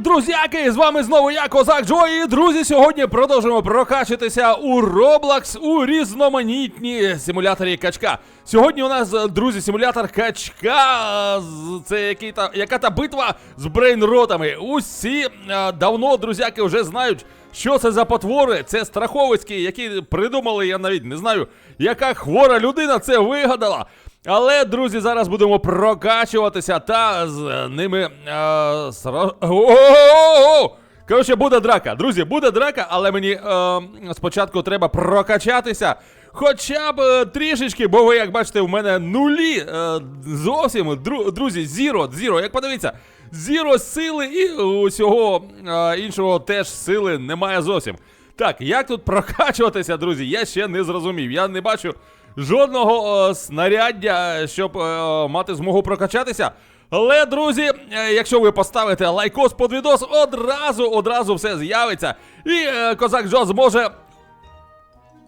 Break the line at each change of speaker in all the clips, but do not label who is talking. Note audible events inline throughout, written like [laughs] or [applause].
друзяки! З вами знову я, Козак Джо, і друзі, сьогодні продовжуємо прокачатися у Roblox у різноманітні симуляторі качка. Сьогодні у нас, друзі, симулятор качка. Це та яка та битва з брейнротами. Усі е, давно, друзяки, вже знають, що це за потвори. Це страховицькі, які придумали, я навіть не знаю, яка хвора людина це вигадала. Але, друзі, зараз будемо прокачуватися та з ними. Е! Коротше, буде драка. Друзі, буде драка, але мені е, спочатку треба прокачатися. Хоча б е, трішечки, бо ви, як бачите, в мене нулі. Зовсім, друзі, зіро, зіро, як подивіться, зіро сили і усього іншого теж сили немає зовсім. Так, як тут прокачуватися, друзі, я ще не зрозумів. Я не бачу жодного е, снаряддя, щоб е, мати змогу прокачатися. Але, друзі, е, якщо ви поставите лайкос під відос, одразу, одразу все з'явиться. І е, козак Джо зможе.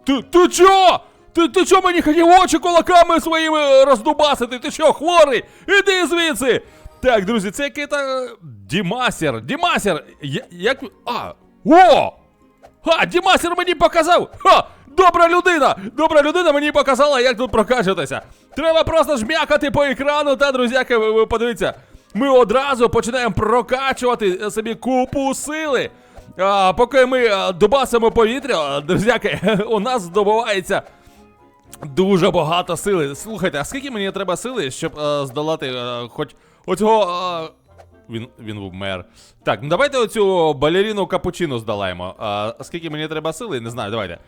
Ти, ти чо? Ти, ти чо мені хотів очі кулаками своїми е, роздубасити? Ти що, хворий? Іди звідси! Так, друзі, це який то Дімасер. Дімасер! Я, як. А! О! Ха, Дімасер мені показав! Ха! Добра людина! Добра людина мені показала, як тут прокачатися. Треба просто жмякати по екрану, та, друзяки, ви, ви подивіться. Ми одразу починаємо прокачувати собі купу сили. А, поки ми добасимо повітря, друзяки, [laughs] у нас здобувається дуже багато сили. Слухайте, а скільки мені треба сили, щоб е, здолати е, хоч оцього. Е, він, він вмер. Так, ну давайте оцю балеріну капучино здолаємо. А скільки мені треба сили? Не знаю, давайте.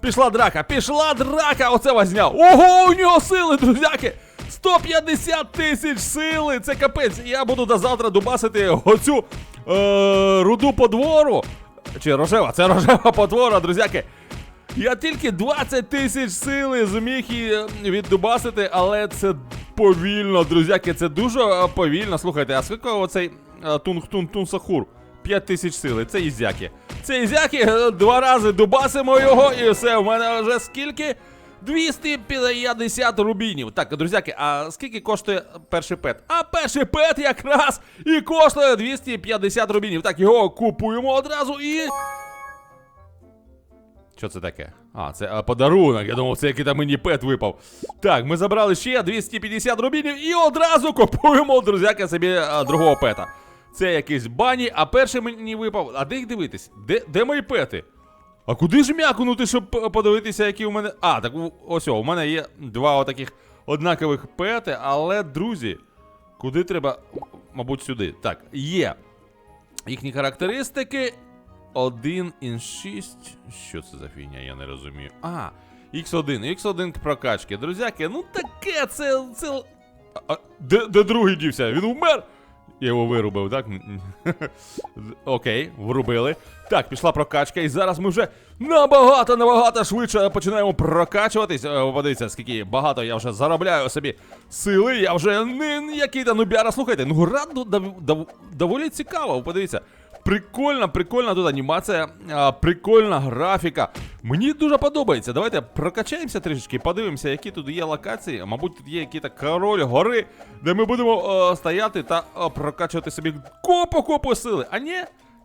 Пішла драка, пішла драка! Оце возня. Ого, у нього сили, друзяки! 150 тисяч сили! Це капець! Я буду до завтра дубасити оцю е, руду подвору. Чи рожева? Це рожева потвора, друзяки. Я тільки 20 тисяч сили зміг її е, віддубасити, але це повільно, друзяки, це дуже е, повільно. Слухайте, а скільки оцей е, тунг-тун-тун сахур? 5 тисяч сили, це ізяки. Це ізяки, е, два рази дубасимо його, і все, в мене вже скільки? 250 рубінів. Так, друзяки, а скільки коштує перший пет? А перший пет якраз і коштує 250 рубінів. Так, його купуємо одразу і. Що це таке? А, це а, подарунок. Я думав, це який там мені пет випав. Так, ми забрали ще 250 рубінів і одразу купуємо, друзяки, собі а, другого пета. Це якийсь бані, а перший мені випав. А де їх дивитись? Де, де мої пети? А куди ж м'якнути, щоб подивитися, які у мене. А, так ось у мене є два отаких однакових пети, але, друзі, куди треба. Мабуть, сюди. Так, є. Їхні характеристики. 1 ін 6. Що це за фігня, я не розумію. А, X1, X1 прокачки. Друзяки, ну таке, це. це... А, де, де другий дівся? Він вмер? Я його вирубив, так? [laughs] Окей, врубили. Так, пішла прокачка, і зараз ми вже набагато, набагато швидше починаємо прокачуватись. Е, Подивіться, скільки багато я вже заробляю собі сили. Я вже не не який та нубяра. Слухайте, ну гра дов- доволі цікава. Подивіться. Прикольна, прикольна тут анімація, прикольна графіка. Мені дуже подобається. Давайте прокачаємося трішечки, подивимося, які тут є локації. Мабуть, тут є якісь король гори, де ми будемо е, стояти та прокачувати собі копу-копу сили. А ні,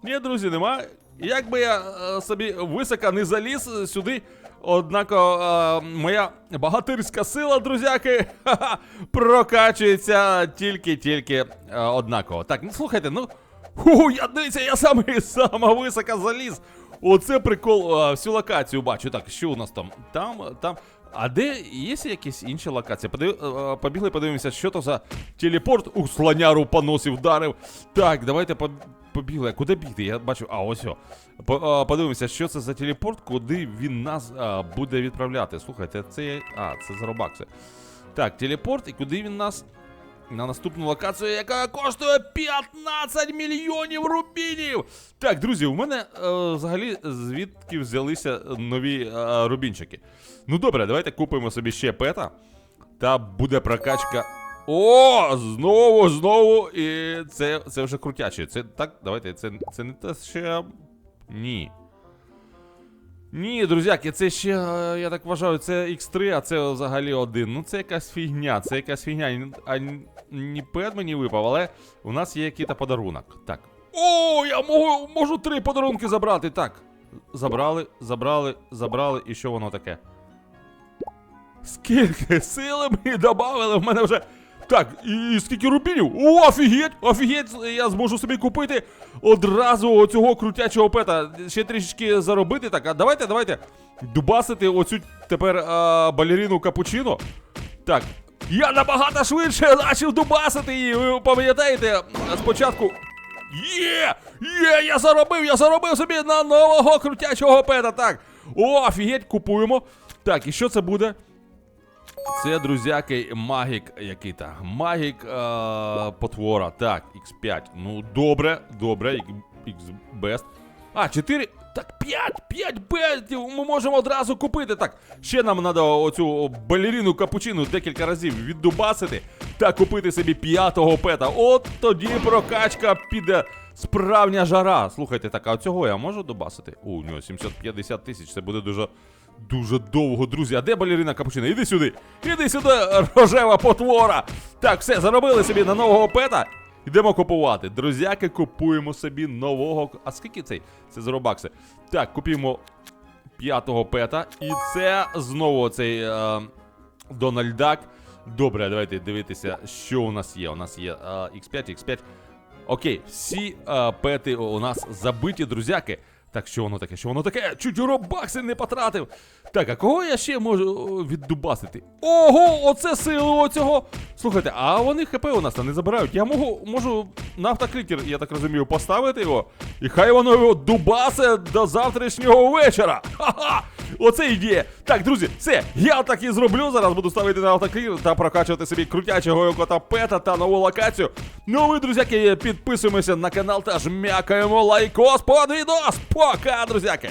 ні, друзі, нема. Як би я е, собі високо не заліз сюди, однако е, моя багатирська сила, друзяки, [laughs] прокачується тільки-тільки е, однаково. Так, ну слухайте, ну. Ху, я дивіться, я саме [laughs] сама висока заліз. Оце прикол. Всю локацію бачу. Так, що у нас там? Там, там. А де є якісь інші локації? Подив... Побігли, подивимося, що то за телепорт. Ух, слоняру по носі вдарив. Так, давайте поб- побігли. Куди бігти? Я бачу. А, ось. о. По- Подивимося, що це за телепорт, куди він нас а, буде відправляти. Слухайте, це. А, це за робакси. Так, телепорт, і куди він нас на наступну локацію, яка коштує 15 мільйонів рубінів. Так, друзі, у мене е, взагалі звідки взялися нові е, рубінчики. Ну добре, давайте купимо собі ще пета. Та буде прокачка. О, знову, знову. І це, це вже крутяче. Це так, давайте, це, це не те ще. Ні. Ні, друзяки, це ще, е, я так вважаю, це X3, а це взагалі один. Ну це якась фігня, це якась фігня. А ні пет мені випав, але у нас є якийсь подарунок. Так. О, я можу, можу три подарунки забрати. Так. Забрали, забрали, забрали. І що воно таке? Скільки сили мені додали? В мене вже. Так, і скільки рубінів? О, офігеть! Офігеть! Я зможу собі купити одразу оцього крутячого пета. Ще трішечки заробити. Так, а давайте, давайте. Дубасити оцю тепер а, балеріну капучино. Так. Я набагато швидше почав дубасити її. Ви пам'ятаєте, спочатку. Є! Є! Я заробив! Я заробив собі на нового крутячого пета. Так. О, офігеть, купуємо. Так, і що це буде? Це, друзяки, магік який то Магік е, потвора. Так, X5. Ну, добре, добре. X Best. А, 4. Так, 5, 5 бетів ми можемо одразу купити. Так, ще нам треба оцю балеріну капучину декілька разів віддубасити та купити собі п'ятого пета. От тоді прокачка піде справжня жара. Слухайте, так, а цього я можу добасити? У нього 750 тисяч, це буде дуже. Дуже довго, друзі. А де балерина капучина? Іди сюди! Іди сюди, рожева потвора! Так, все, заробили собі на нового пета. Йдемо купувати. Друзяки, купуємо собі нового. А скільки цей? Це з робакси. Так, купуємо п'ятого пета. І це знову цей е, Дональд Дак. Добре, давайте дивитися, що у нас є. У нас є е, X5, X5. Окей, всі е, пети у нас забиті, друзяки. Так, що воно таке? Що воно таке? Чуть робакси не потратив. Так, а кого я ще можу віддубасити? Ого, оце сили оцього. Слухайте, а вони ХП у нас не забирають. Я можу, можу на автоклікер, я так розумію, поставити його. І хай воно його дубасе до завтрашнього вечора. Ха-ха! Оце ідея. Так, друзі, все, я так і зроблю. Зараз буду ставити на автоклір та прокачувати собі крутячого кота пета та нову локацію. Ну а ви, друзяки, підписуємося на канал та жмякаємо лайкос под відос. Пока, друзяки!